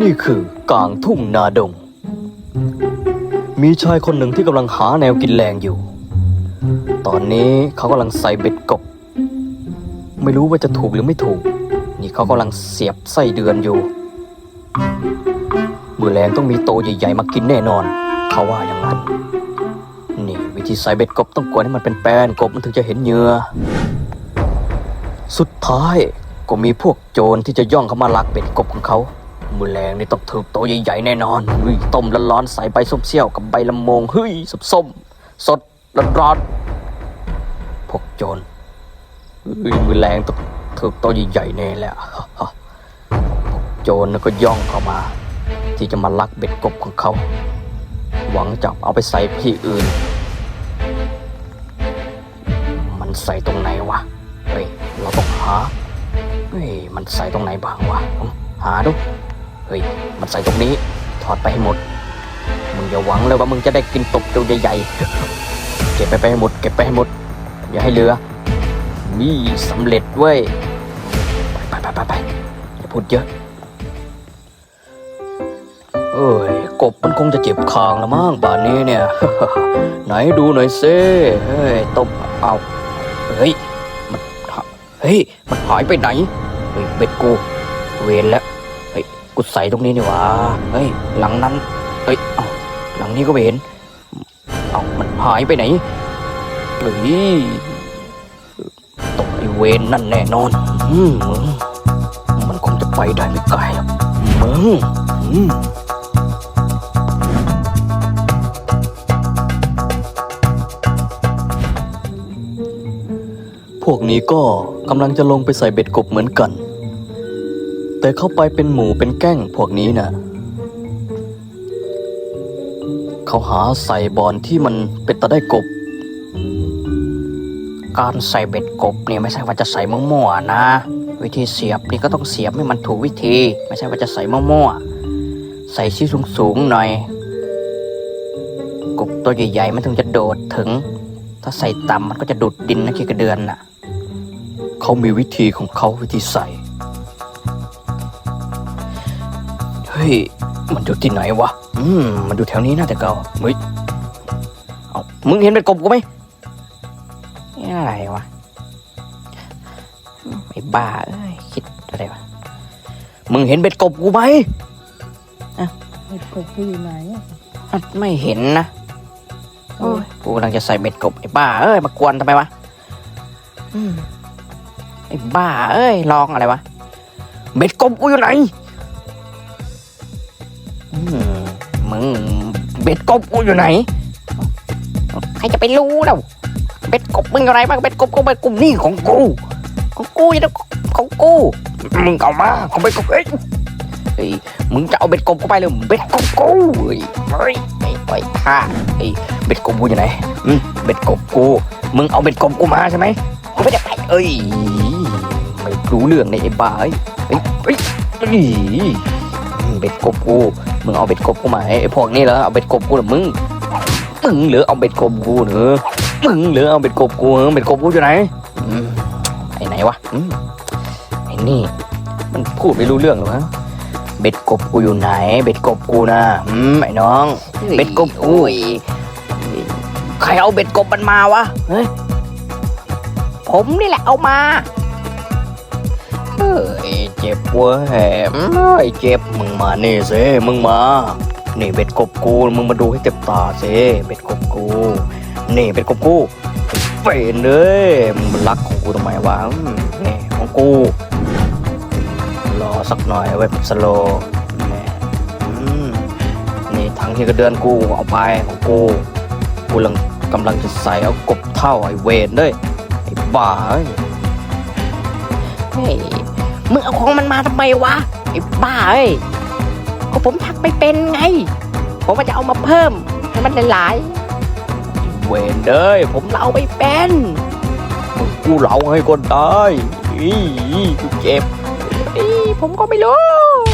นี่คือกลางทุ่งนาดง มีชายคนหนึ่งที่กำลังหาแนวกินแรงอยู่ ตอนนี้เขากำลังใส่เบ็ดกบ ไม่รู้ว่าจะถูกหรือไม่ถูก นี่เขากำลังเสียบไส้เดือนอยู่มือแรงต้องมีโตใหญ่ๆมากินแน่นอน เขาว่าอย่างนั้น นี่วิธีใส่เบ็ดกบต้องกวนให้มันเป็นแป้นกบมันถึงจะเห็นเหยื่อ สุดท้าย ก็มีพวกโจรที่จะย่องเข้ามาลักเบ็ดกบของเขามือแรงนี่ต้องถูกโตใหญ่ๆแน่นอนเฮ้ยต้มร้อนๆใส่ใบส้มเซี่ยวกับใบละมงเฮ้ยส้มสดร้อนๆพวกโจรเฮ้ยมือแรงต้องถูกโตใหญ่ๆแน่แหละพวกโจรน่ะก็ย่องเข้ามา ที่จะมาลักเบ็ดกบของเขา หวังจะเอาไปใส่ที่อื่น มันใส่ตรงไหนวะเฮ้ยเราต้องหา เฮ้ยมันใส่ตรงไหนบ้างวะหาดูเฮ้ยมันใส่ตรงนี้ถอดไปให้หมดมึงอย่าหวังเลยว่ามึงจะได้กินตบตัวใหญ่ๆเก็บไปไปให้หมด เก็บไปให้หมด อย่าให้เหลือนี่สำเร็จเว้ยไปไปไปไปอย่าพูดเยอะ เอ้ยกบมันคงจะเจ็บคางละมั้งป่านนี้เนี่ย ไหนดูหน่อยซิเฮ้ยตบเอาเฮ้ย เฮ้ย มันหายไปไหน เฮ้ย เบ็ดกู เวรแล้ว เฮ้ย กูใส่ตรงนี้นี่หว่าเฮ้ย หลังนั้น เฮ้ย เอาหลังนี้ก็ไม่เห็น เอามันหายไปไหน เฮ้ยตกไอเวนนั่นแน่นอน อืมมึง มันคงจะไปได้ไม่ไกลหรอกมึง อืมีก็กำลังจะลงไปใส่เบ็ดกบเหมือนกัน แต่เข้าไปเป็นหมูเป็นแก้งพวกนี้นะ่ะเขาหาใส่บอนที่มันเป็นตะได้กบ การใส่เบ็ดกบเนี่ยไม่ใช่ว่าจะใส่มั่วๆนะ วิธีเสียบนี่ก็ต้องเสียบให้มันถูกวิธี ไม่ใช่ว่าจะใส่มั่วๆใส่ที่สูงๆหน่อย กบตัวใหญ่ๆมันถึงจะโดดถึง ถ้าใส่ต่ำมันก็จะดูดดินนะขี้กระเดือนน่ะ เขามีวิธีของเขาวิธีใส่ เฮ้ย มันอยู่ที่ไหนวะ อืม มันอยู่แถวนี้น่าแต่เก่าเฮ้ยเอามึงเห็นเป็นกบกูไหมอะไรวะไอ้บ้าเอ้ยคิดอะไรวะ มึงเห็นเบ็ดกบกูไหมเห็ดกบกูอยู่ไหนอะอะไม่เห็นนะโอ้ยกูกำลังจะใส่เบ็ดกบไอ้บ้า เอ้ย มากวนทำไมวะ อืม ไอ้บ้า เอ้ย ลองอะไรวะ เบ็ดกบกูอยู่ไหนมึงเบ็ดกบกูอยู่ไหน ใครจะไปรู้เล่าเบ็ดกบมึงอยู่ไหนบ้างเบ็ดกบกูเบ็ดกลุ่มนี่ของกูของกูอยังของกู มึงเอามาของเบ็ดกบเอ้ยเฮ้ยมึงจะเอาเบ็ดกบกูไปเลยเบ็ดกบกูเฮ้ยเฮ้ยไอ้ไอ้ท่าไอ้เบ็ดกบกูอยู่ไหนอืมเบ็ดกบกู มึงเอาเบ็ดกบกูมาใช่ไหมกูไม่ได้ไปเอ้ย รู้เรื่องในไอ้บ้าเอ้ยเฮ้ยเฮ้ยเฮ้เบ็ดกบกู มึงเอาเบ็ดกบกูมาให้ไอ้พวกนี้เหรอเอาเบ็ดกบกูเหรอมึง มึงเหลือเอาเบ็ดกบกูเหรอมึงเหลือเอาเบ็ดกบกูเหรอเบ็ดกบกูอยู่ไหนไอ้ไหนวะไอ้นี่ มันพูดไม่รู้เรื่องหรอกฮะเบ็ดกบกูอยู่ไหน เบ็ดกบกูนะอืมไอ้น้อง เบ็ดกบกูใครเอาเบ็ดกบมันมาวะเฮ้ยผมนี่แหละเอามา เฮ้ยเจ็บเว้ยเฮ้ยเจ็บมึงมานี่สิมึงมา นี่เบ็ดกบกูมึงมาดูให้เต็มตาสิเบ็ดกบกู นี่เบ็ดกบกูเป็นเลยมึงรักของกูทำไมวะอืมนี่ของกู รอสักหน่อยไว้สโลแหม่อืมนี่ถังที่กระเดือนกูเอาไปของกูกูกำลังกำลังจะใส่เอากบเท่าไอเวนด้วยไอ้บ้าเอ้ยเฮ้ย มึงเอาของมันมาทำไมวะไอ้บ้าเอ้ยก็ผมทักไม่เป็นไง ผมว่าจะเอามาเพิ่มให้มันหลายไอ้เวนเด้ยผมๆเราไม่เป็นมึงกูเหลาให้ก็ได้อีกูเจ็บอีผมก็ไม่รู้